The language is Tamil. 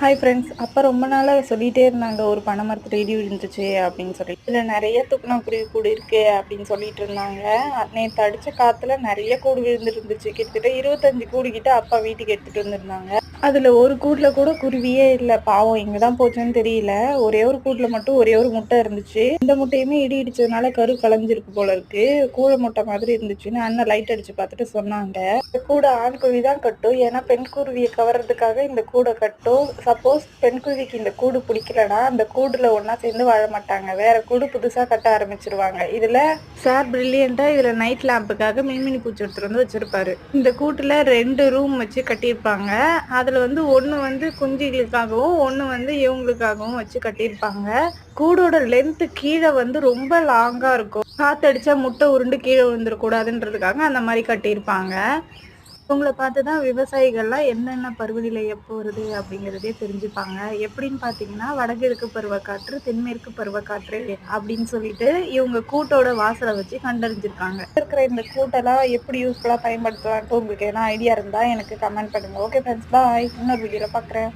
ஹாய் ஃப்ரெண்ட்ஸ் அப்போ ரொம்ப நாளாக சொல்லிகிட்டே இருந்தாங்க ஒரு பனை மரத்து இடி விழுந்துச்சு அப்படின்னு சொல்லி. இதில் நிறைய துப்புனாக்குருவி கூடு இருக்கு அப்படின்னு சொல்லிட்டு இருந்தாங்க. நேற்று அடித்த காற்றுல நிறைய கூடு விழுந்துருந்துச்சு. கிட்டத்தட்ட இருபத்தஞ்சு கூடு கிட்ட அப்பா வீட்டுக்கு எடுத்துகிட்டு வந்திருந்தாங்க. அதில் ஒரு கூட்டில் கூட குருவியே இல்லை. பாவம் எங்கே தான் போச்சுன்னு தெரியல. ஒரே ஒரு கூட்டில் மட்டும் ஒரே ஒரு முட்டை இருந்துச்சு. இந்த முட்டையுமே இடி இடிச்சதுனால கரு கலைஞ்சிருக்கு போல இருக்கு. கூழ முட்டை மாதிரி இருந்துச்சுன்னு அண்ணன் லைட் அடிச்சு பார்த்துட்டு சொன்னாங்க. இந்த கூடை ஆண் குருவி தான் கட்டும். ஏன்னா பெண் குருவியை கவர்றதுக்காக இந்த கூடை கட்டும். சப்போஸ் பெண் குருவிக்கு இந்த கூடு பிடிக்கலனா அந்த கூடுல ஒன்றா சேர்ந்து வாழ மாட்டாங்க. வேற கூடு புதுசாக கட்ட ஆரம்பிச்சிருவாங்க. இதில் சார் பிரில்லியண்டாக இதில் நைட் லேம்புக்காக மின்மினி பூச்சி எடுத்துட்டு வந்து வச்சிருப்பாரு. இந்த கூட்டில் ரெண்டு ரூம் வச்சு கட்டியிருப்பாங்க. அதில் வந்து ஒன்று வந்து குஞ்சுகளுக்காகவும் ஒன்று வந்து இவங்களுக்காகவும் வச்சு கட்டியிருப்பாங்க. கூடோட லென்த்து கீழே வந்து ரொம்ப லாங்காக இருக்கும். காற்றடிச்சா முட்டை உருண்டு கீழே விழுந்துடக்கூடாதுன்றதுக்காக அந்த மாதிரி கட்டியிருப்பாங்க. இவங்களை பார்த்து தான் விவசாயிகள்லாம் என்னென்ன பருவநிலை எப்போ வருது அப்படிங்கிறதே தெரிஞ்சுப்பாங்க. எப்படின்னு பார்த்தீங்கன்னா வடகிழக்கு பருவக்காற்று தென்மேற்கு பருவக்காற்று அப்படின்னு சொல்லிட்டு இவங்க கூட்டோட வாசலை வச்சு கண்டறிஞ்சிருக்காங்க. இருக்கிற இந்த கூட்டெல்லாம் எப்படி யூஸ்ஃபுல்லாக பயன்படுத்தலான்ட்டு உங்களுக்கு எதனா ஐடியா இருந்தால் எனக்கு கமெண்ட் பண்ணுங்கள் ஓகே ஃப்ரெண்ட்ஸ் பாய் இன்னொரு வீடியோவில் பார்க்குறேன்